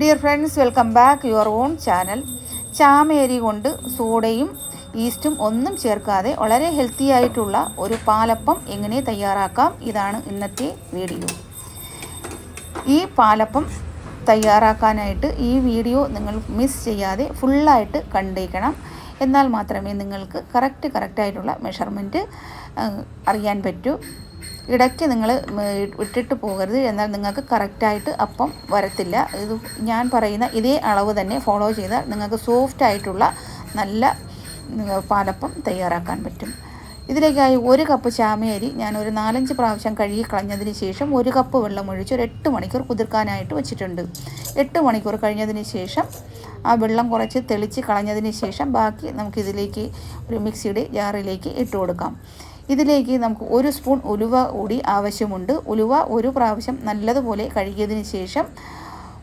Dear friends welcome back your own channel ചാമേരി കൊണ്ട് സോഡയും ഈസ്റ്റും ഒന്നും ചേർക്കാതെ വളരെ ഹെൽത്തി ആയിട്ടുള്ള ഒരു പാലപ്പം എങ്ങനെ തയ്യാറാക്കാം? ഇതാണ് ഇന്നത്തെ വീഡിയോ ഈ പാലപ്പം തയ്യാറാക്കാനായിട്ട് ഈ വീഡിയോ നിങ്ങൾ മിസ് ചെയ്യാതെ ഫുള്ളായിട്ട് കണ്ടേക്കണം. എന്നാൽ മാത്രമേ നിങ്ങൾക്ക് കറക്റ്റ് കറക്റ്റായിട്ടുള്ള മെഷർമെന്റ് അറിയാൻ പറ്റൂ. ഇടയ്ക്ക് നിങ്ങൾ ഇട്ടിട്ട് പോകരുത്. എന്നാൽ നിങ്ങൾക്ക് കറക്റ്റായിട്ട് അപ്പം വരത്തില്ല. ഇത് ഞാൻ പറയുന്ന ഇതേ അളവ് തന്നെ ഫോളോ ചെയ്താൽ നിങ്ങൾക്ക് സോഫ്റ്റ് ആയിട്ടുള്ള നല്ല പാലപ്പം തയ്യാറാക്കാൻ പറ്റും. ഇതിലേക്കായി ഒരു കപ്പ് ചാമയരി ഞാൻ ഒരു നാലഞ്ച് പ്രാവശ്യം കഴുകി കളഞ്ഞതിന് ശേഷം ഒരു കപ്പ് വെള്ളം ഒഴിച്ച് ഒരു എട്ട് മണിക്കൂർ കുതിർക്കാനായിട്ട് വെച്ചിട്ടുണ്ട്. എട്ട് മണിക്കൂർ കഴിഞ്ഞതിന് ശേഷം ആ വെള്ളം കുറച്ച് തെളിച്ച് കളഞ്ഞതിന് ശേഷം ബാക്കി നമുക്കിതിലേക്ക് ഒരു മിക്സിയുടെ ജാറിലേക്ക് ഇട്ട് കൊടുക്കാം. ഇതിലേക്ക് നമുക്ക് ഒരു സ്പൂൺ ഉലുവ കൂടി ആവശ്യമുണ്ട്. ഉലുവ ഒരു പ്രാവശ്യം നല്ലതുപോലെ കഴുകിയതിന് ശേഷം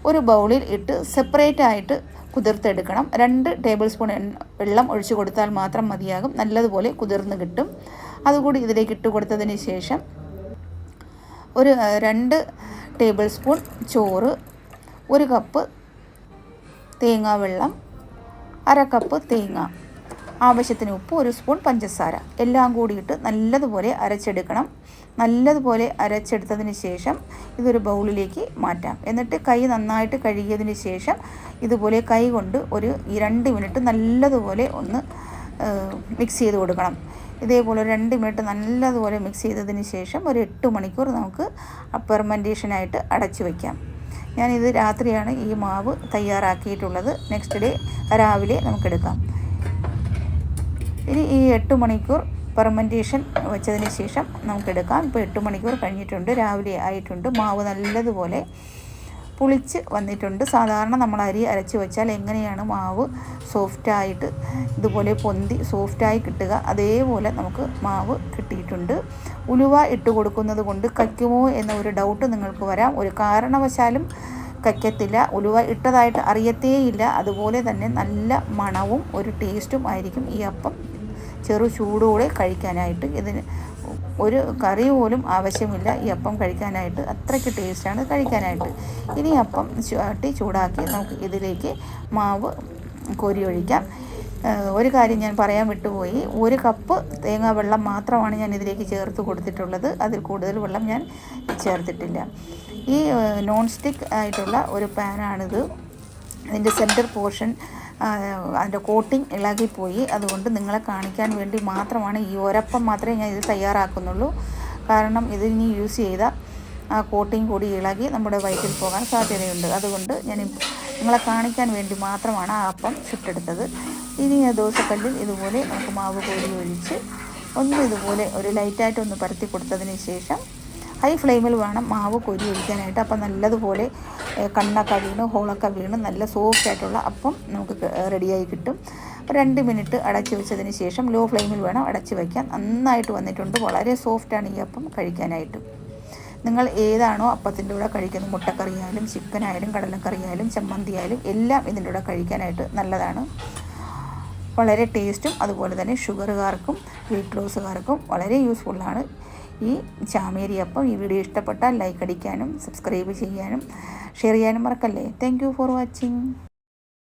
ഒരു ബൗളിൽ ഇട്ട് സെപ്പറേറ്റ് ആയിട്ട് കുതിർത്തെടുക്കണം. രണ്ട് ടേബിൾ സ്പൂൺ വെള്ളം ഒഴിച്ചു കൊടുത്താൽ മാത്രം മതിയാകും. നല്ലതുപോലെ കുതിർന്ന് കിട്ടും. അതുകൂടി ഇതിലേക്ക് ഇട്ട് കൊടുത്തതിന് ശേഷം ഒരു രണ്ട് ടേബിൾ സ്പൂൺ ചോറ് ഒരു കപ്പ് തേങ്ങാവെള്ളം അര കപ്പ് തേങ്ങ. ആവശ്യത്തിന് ഉപ്പ് ഒരു സ്പൂൺ പഞ്ചസാര. എല്ലാം കൂടിയിട്ട് നല്ലതുപോലെ അരച്ചെടുക്കണം. നല്ലതുപോലെ അരച്ചെടുത്തതിന് ശേഷം ഇതൊരു ബൗളിലേക്ക് മാറ്റാം. എന്നിട്ട് കൈ നന്നായിട്ട് കഴുകിയതിന് ശേഷം ഇതുപോലെ കൈ കൊണ്ട് ഒരു രണ്ട് മിനിറ്റ് നല്ലതുപോലെ ഒന്ന് മിക്സ് ചെയ്ത് കൊടുക്കണം. ഇതേപോലെ രണ്ട് മിനിറ്റ് നല്ലതുപോലെ മിക്സ് ചെയ്തതിന് ശേഷം ഒരു എട്ട് മണിക്കൂർ നമുക്ക് പെർമെന്റേഷനായിട്ട് അടച്ചു വയ്ക്കാം ഞാനിത് രാത്രിയാണ് ഈ മാവ് തയ്യാറാക്കിയിട്ടുള്ളത്. നെക്സ്റ്റ് ഡേ രാവിലെ നമുക്കെടുക്കാം ഇനി ഈ എട്ട് മണിക്കൂർ പെർമെന്റേഷൻ വെച്ചതിന് ശേഷം നമുക്കെടുക്കാം. ഇപ്പോൾ എട്ട് മണിക്കൂർ കഴിഞ്ഞിട്ടുണ്ട്. രാവിലെ ആയിട്ടുണ്ട്. മാവ് നല്ലതുപോലെ പുളിച്ച് വന്നിട്ടുണ്ട്. സാധാരണ നമ്മൾ അരി അരച്ച് വെച്ചാൽ എങ്ങനെയാണ് മാവ് സോഫ്റ്റായിട്ട് ഇതുപോലെ പൊന്തി സോഫ്റ്റായി കിട്ടുക അതേപോലെ നമുക്ക് മാവ് കിട്ടിയിട്ടുണ്ട്. ഉലുവ ഇട്ട് കൊടുക്കുന്നത് കൊണ്ട് കയ്ക്കുമോ എന്ന ഒരു ഡൗട്ട് നിങ്ങൾക്ക് വരാം. ഒരു കാരണവശാലും കയ്ക്കത്തില്ല. ഉലുവ ഇട്ടതായിട്ട് അറിയത്തേയില്ല. അതുപോലെ തന്നെ നല്ല മണവും ഒരു ടേസ്റ്റും ആയിരിക്കും ഈ അപ്പം. ചെറു ചൂടോടെ കഴിക്കാനായിട്ട് ഇതിന് ഒരു കറി പോലും ആവശ്യമില്ല. ഈ അപ്പം കഴിക്കാനായിട്ട് അത്രയ്ക്ക് ടേസ്റ്റാണ് കഴിക്കാനായിട്ട്. ഇനി അപ്പം ചട്ടി ചൂടാക്കി നമുക്ക് ഇതിലേക്ക് മാവ് കോരി ഒഴിക്കാം. ഒരു കാര്യം ഞാൻ പറയാൻ വിട്ടുപോയി. ഒരു കപ്പ് തേങ്ങാ വെള്ളം മാത്രമാണ് ഞാൻ ഇതിലേക്ക് ചേർത്ത് കൊടുത്തിട്ടുള്ളത്. അതിൽ കൂടുതൽ വെള്ളം ഞാൻ ചേർത്തിട്ടില്ല. ഈ നോൺ സ്റ്റിക്ക് ആയിട്ടുള്ള ഒരു പാനാണിത് അതിന്റെ സെന്റർ പോർഷൻ അതിന്റെ കോട്ടിങ് ഇളകിപ്പോയി. അതുകൊണ്ട് നിങ്ങളെ കാണിക്കാൻ വേണ്ടി മാത്രമാണ് ഈ ഒരപ്പം മാത്രമേ ഞാൻ ഇത് തയ്യാറാക്കുന്നുള്ളൂ. കാരണം ഇത് ഇനി യൂസ് ചെയ്ത ആ കോട്ടിങ് കൂടി ഇളകി നമ്മുടെ വയറ്റിൽ പോകാൻ സാധ്യതയുണ്ട്. അതുകൊണ്ട് ഞാൻ നിങ്ങളെ കാണിക്കാൻ വേണ്ടി മാത്രമാണ് ആ അപ്പം ചുട്ടെടുത്തത്. ഇനി ദോശക്കല്ലിൽ ഇതുപോലെ നമുക്ക് മാവ് കോരി ഒഴിച്ച് ഒന്ന് ഇതുപോലെ ഒരു ലൈറ്റായിട്ട് ഒന്ന് പരത്തി കൊടുത്തതിന് ശേഷം ഹൈ ഫ്ലെയിമിൽ വേണം മാവ് കൊരി ഒഴിക്കാനായിട്ട്. അപ്പം നല്ലതുപോലെ കണ്ണൊക്കെ വീണ് ഹോളൊക്കെ വീണ് നല്ല സോഫ്റ്റ് ആയിട്ടുള്ള അപ്പം നമുക്ക് റെഡിയായി കിട്ടും. രണ്ട് മിനിറ്റ് അടച്ച് വെച്ചതിന് ശേഷം ലോ ഫ്ലെയിമിൽ വേണം അടച്ച് വയ്ക്കാൻ നന്നായിട്ട് വന്നിട്ടുണ്ട്. വളരെ സോഫ്റ്റാണ് ഈ അപ്പം കഴിക്കാനായിട്ട്. നിങ്ങൾ ഏതാണോ അപ്പത്തിന്റെ കൂടെ കഴിക്കുന്നത് മുട്ടക്കറിയായാലും ചിക്കനായാലും കടലക്കറിയായാലും ചമ്മന്തിയായാലും എല്ലാം ഇതിന്റെ കൂടെ കഴിക്കാനായിട്ട് നല്ലതാണ്. വളരെ ടേസ്റ്റും അതുപോലെ തന്നെ ഷുഗറുകാർക്കും വെയിറ്റ് ലോസുകാർക്കും വളരെ യൂസ്ഫുള്ളാണ്. ഈ ചാമേരി അപ്പം ഈ വീഡിയോ ഇഷ്ടപ്പെട്ടാൽ ലൈക്ക് അടിക്കാനും സബ്സ്ക്രൈബ് ചെയ്യാനും ഷെയർ ചെയ്യാനും മറക്കല്ലേ. Thank for watching